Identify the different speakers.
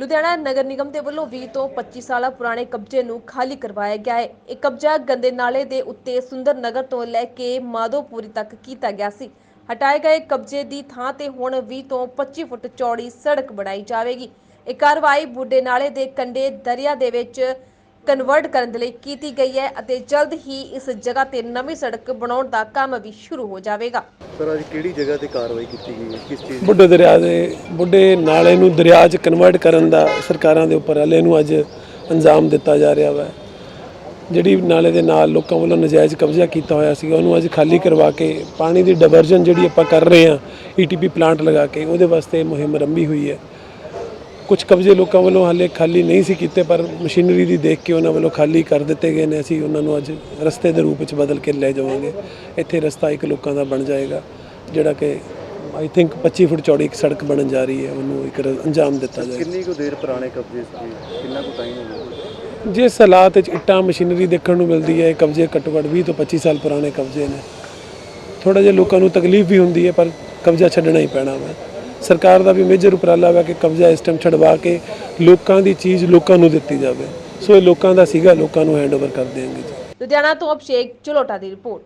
Speaker 1: ਲੁਧਿਆਣਾ ਨਗਰ ਨਿਗਮ ਦੇ ਵੱਲੋਂ 20 ਤੋਂ 25 ਸਾਲਾ ਪੁਰਾਣੇ ਕਬਜ਼ੇ ਨੂੰ ਖਾਲੀ ਕਰਵਾਇਆ ਗਿਆ ਹੈ। ਇਹ ਕਬਜ਼ਾ ਗੰਦੇ ਨਾਲੇ ਦੇ ਉੱਤੇ ਸੁੰਦਰ ਨਗਰ ਤੋਂ ਲੈ ਕੇ ਮਾਧੋਪੁਰੀ ਤੱਕ ਕੀਤਾ ਗਿਆ ਸੀ। ਹਟਾਏ ਗਏ ਕਬਜ਼ੇ ਦੀ ਥਾਂ ਤੇ ਹੁਣ 20 ਤੋਂ 25 ਫੁੱਟ ਚੌੜੀ ਸੜਕ ਬਣਾਈ ਜਾਵੇਗੀ। ਇਹ ਕਾਰਵਾਈ ਬੁੱਢੇ ਨਾਲੇ ਦੇ ਕੰਢੇ ਦਰਿਆ ਦੇ ਵਿੱਚ ਕਨਵਰਟ ਕਰਨ ਦੇ ਲਈ ਕੀਤੀ ਗਈ ਹੈ ਅਤੇ ਜਲਦ ਹੀ ਇਸ ਜਗ੍ਹਾ ਤੇ ਨਵੀਂ ਸੜਕ ਬਣਾਉਣ ਦਾ ਕੰਮ ਵੀ ਸ਼ੁਰੂ ਹੋ ਜਾਵੇਗਾ।
Speaker 2: ਸਰ ਅੱਜ ਕਿਹੜੀ ਜਗ੍ਹਾ ਤੇ ਕਾਰਵਾਈ ਕੀਤੀ ਗਈ ਹੈ? ਕਿਸ ਚੀਜ਼?
Speaker 3: ਬੁੱਢੇ ਦਰਿਆ ਦੇ ਬੁੱਢੇ ਨਾਲੇ ਨੂੰ ਦਰਿਆ 'ਚ ਕਨਵਰਟ ਕਰਨ ਦਾ ਸਰਕਾਰਾਂ ਦੇ ਉੱਪਰ ਹਲੇ ਨੂੰ ਅੱਜ ਅੰਜਾਮ ਦਿੱਤਾ ਜਾ ਰਿਹਾ ਵਾ। ਜਿਹੜੀ ਨਾਲੇ ਦੇ ਨਾਲ ਲੋਕਾਂ ਵੱਲੋਂ ਨਜਾਇਜ਼ ਕਬਜ਼ਾ ਕੀਤਾ ਹੋਇਆ ਸੀਗਾ ਉਹਨੂੰ ਅੱਜ ਖਾਲੀ ਕਰਵਾ ਕੇ ਪਾਣੀ ਦੀ ਡਾਇਵਰਜਨ ਜਿਹੜੀ ਆਪਾਂ ਕਰ ਰਹੇ ਹਾਂ ਈਟੀਪੀ ਪਲਾਂਟ ਲਗਾ ਕੇ ਉਹਦੇ ਵਾਸਤੇ ਮੁਹਿੰਮ ਰੰਭੀ ਹੋਈ ਹੈ। ਕੁਝ ਕਬਜ਼ੇ ਲੋਕਾਂ ਵੱਲੋਂ ਹਾਲੇ ਖਾਲੀ ਨਹੀਂ ਸੀ ਕੀਤੇ ਪਰ ਮਸ਼ੀਨਰੀ ਦੀ ਦੇਖ ਕੇ ਉਹਨਾਂ ਵੱਲੋਂ ਖਾਲੀ ਕਰ ਦਿੱਤੇ ਗਏ ਨੇ। ਅਸੀਂ ਉਹਨਾਂ ਨੂੰ ਅੱਜ ਰਸਤੇ ਦੇ ਰੂਪ ਵਿੱਚ ਬਦਲ ਕੇ ਲੈ ਜਾਵਾਂਗੇ। ਇੱਥੇ ਰਸਤਾ ਇੱਕ ਲੋਕਾਂ ਦਾ ਬਣ ਜਾਏਗਾ ਜਿਹੜਾ ਕਿ ਆਈ ਥਿੰਕ 25 ਫੁੱਟ ਚੌੜੀ ਇੱਕ ਸੜਕ ਬਣਨ ਜਾ ਰਹੀ ਹੈ। ਉਹਨੂੰ ਇੱਕ ਅੰਜਾਮ ਦਿੱਤਾ ਜਾਏਗਾ।
Speaker 2: ਕਿੰਨੀ ਕੁ ਦੇਰ ਪੁਰਾਣੇ ਕਬਜ਼ੇ ਸੀ? ਕਿੰਨਾ ਕੁ ਟਾਈਮ ਹੋ ਗਿਆ?
Speaker 3: ਜਿਸ ਹਾਲਾਤ ਵਿੱਚ ਇੱਟਾਂ ਮਸ਼ੀਨਰੀ ਦੇਖਣ ਨੂੰ ਮਿਲਦੀ ਹੈ ਕਬਜ਼ੇ ਘੱਟੋ ਘੱਟ 20 ਤੋਂ 25 ਸਾਲ ਪੁਰਾਣੇ ਕਬਜ਼ੇ ਨੇ। ਥੋੜਾ ਜਿਹਾ ਲੋਕਾਂ ਨੂੰ ਤਕਲੀਫ ਵੀ ਹੁੰਦੀ ਹੈ ਪਰ ਕਬਜ਼ਾ ਛੱਡਣਾ ਹੀ ਪੈਣਾ ਵਾ। ਸਰਕਾਰ ਦਾ ਵੀ ਮੇਜਰ ਉਪਰਾਲਾ ਵਾ ਕਿ ਕਬਜ਼ਾ ਇਸ ਟਾਈਮ ਛਡਵਾ ਕੇ ਲੋਕਾਂ ਦੀ ਚੀਜ਼ ਲੋਕਾਂ ਨੂੰ ਦਿੱਤੀ ਜਾਵੇ। ਸੋ ਇਹ ਲੋਕਾਂ ਦਾ ਸੀਗਾ, ਲੋਕਾਂ ਨੂੰ ਹੈਂਡਓਵਰ ਕਰ ਦੇਣਗੇ ਜੀ।
Speaker 1: ਲੁਧਿਆਣਾ ਤੋਂ ਅਭਿਸ਼ੇਕ ਚਲੋਟਾ ਦੀ ਰਿਪੋਰਟ।